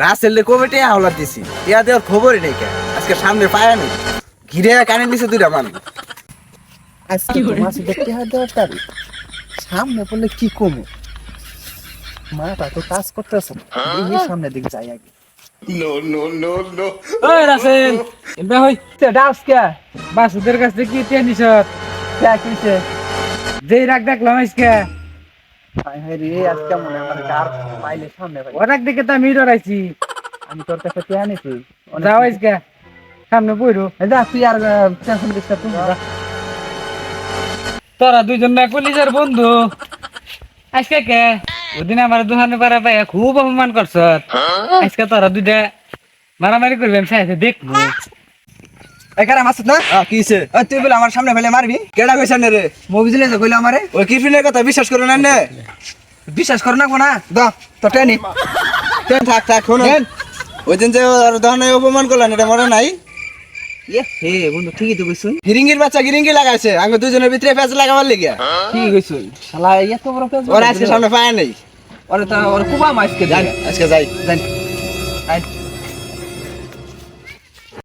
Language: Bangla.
রাসেল কমিটি হাওলার দিছি। ইয়া দেওয়ার খবরই নেই কে? আজকে সামনে পায়া নেই। ঘিরে কানে নিছে দুইটা মানুষ। আজকে মাছ দেখতে হয় দেওয়ার তারিখ। সামনে পড়লে কি কমে? মাটা তো কাজ করতেছে এই সামনে দিকে যাই আগে। ওই রাসেল এমবে হই। ডাস কে? বাসুদের কাছ থেকে কি টেন নিছ কে কিছে যেই রাগ দেখলাম আজকে। হাই হাই রে আজকে মনে আমার কার পাইলে সামনে ভাই ওরাক দেখে তো আমি ডরাইছি আমি তোর কাছে কে আনিছি যাও আজকে। সামনে বইরো। এই যা তুই আর টেনশন দিস না তুমি যা। তোরা দুইজন না পুলিশের বন্ধু। আজকে কে? ওদিন আমার দোকানে পাড়া পাই খুব অপমান করছ আজকে তোরা দুইটা মারামারি করবি আমি দেখব। এখানে মাসুদ না? কিছে তুই বলে আমার সামনে ফেলে মারবি। কেডা কইছে না রে? মুভিজলে যে কইলো আমারে। ওই কথা বিশ্বাস করো না নে বিশ্বাস কর না কোনা দাও তো টেনি তেন থাক থাক শোনো? ওই দিন যে ওর দহনে অপমান করলেন এটা নাই? ইয়ে হে বন্ধু ঠিকই তো কইছুন। গিরিঙ্গির বাচ্চা গিরিঙ্গি লাগাইছে আমি দুজনের ভিতরে পেঁচ লাগাবার লেগে ঠিকই কইছুন। শালা এত বড় কাজ ওর আজকে সামনে পায়া নেই। ওরে তো ওর কুবা মাইসকে যাই আজকে যাই।